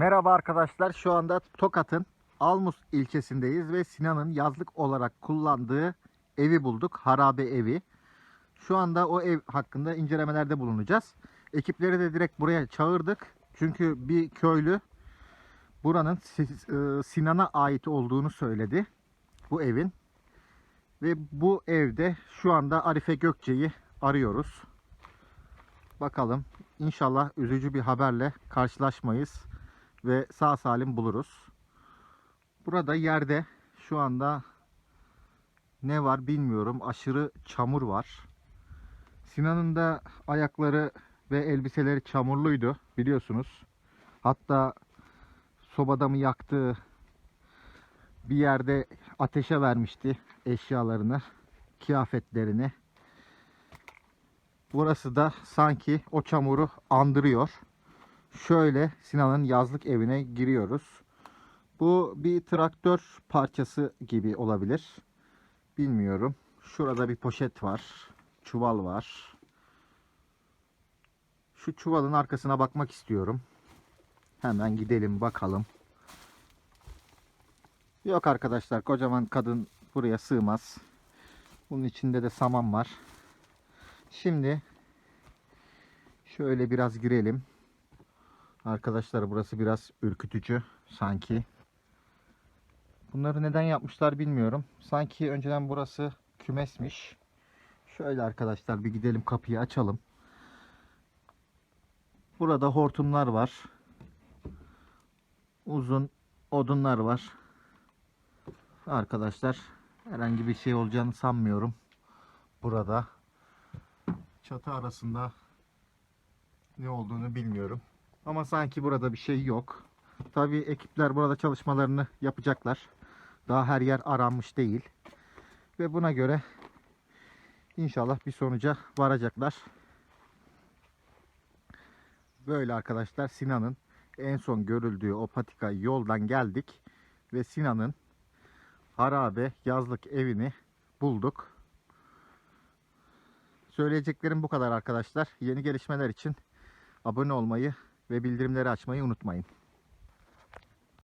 Merhaba arkadaşlar. Şu anda Tokat'ın Almus ilçesindeyiz ve Sinan'ın yazlık olarak kullandığı evi bulduk. Harabe evi. Şu anda o ev hakkında incelemelerde bulunacağız. Ekipleri de direkt buraya çağırdık. Çünkü bir köylü buranın e, Sinan'a ait olduğunu söyledi. Bu evin. Ve bu evde şu anda Arife Gökçe'yi arıyoruz. Bakalım inşallah üzücü bir haberle karşılaşmayız ve sağ salim buluruz. Burada yerde şu anda ne var bilmiyorum. Aşırı çamur var. Sinan'ın da ayakları ve elbiseleri çamurluydu biliyorsunuz. Hatta sobada mı yaktığı bir yerde ateşe vermişti eşyalarını, kıyafetlerini. Burası da sanki o çamuru andırıyor. Şöyle Sinan'ın yazlık evine giriyoruz. Bu bir traktör parçası gibi olabilir. Bilmiyorum. Şurada bir poşet var. Çuval var. Şu çuvalın arkasına bakmak istiyorum. Hemen gidelim bakalım. Yok arkadaşlar kocaman kadın buraya sığmaz. Bunun içinde de saman var. Şimdi şöyle biraz girelim. Arkadaşlar burası biraz ürkütücü sanki. Bunları neden yapmışlar bilmiyorum. Sanki önceden burası kümesmiş. Şöyle arkadaşlar bir gidelim kapıyı açalım. Burada hortumlar var. Uzun odunlar var. Arkadaşlar herhangi bir şey olacağını sanmıyorum. Burada çatı arasında ne olduğunu bilmiyorum. Ama sanki burada bir şey yok. Tabii ekipler burada çalışmalarını yapacaklar. Daha her yer aranmış değil. Ve buna göre inşallah bir sonuca varacaklar. Böyle arkadaşlar Sinan'ın en son görüldüğü o patika yoldan geldik. Ve Sinan'ın harabe yazlık evini bulduk. Söyleyeceklerim bu kadar arkadaşlar. Yeni gelişmeler için abone olmayı ve bildirimleri açmayı unutmayın.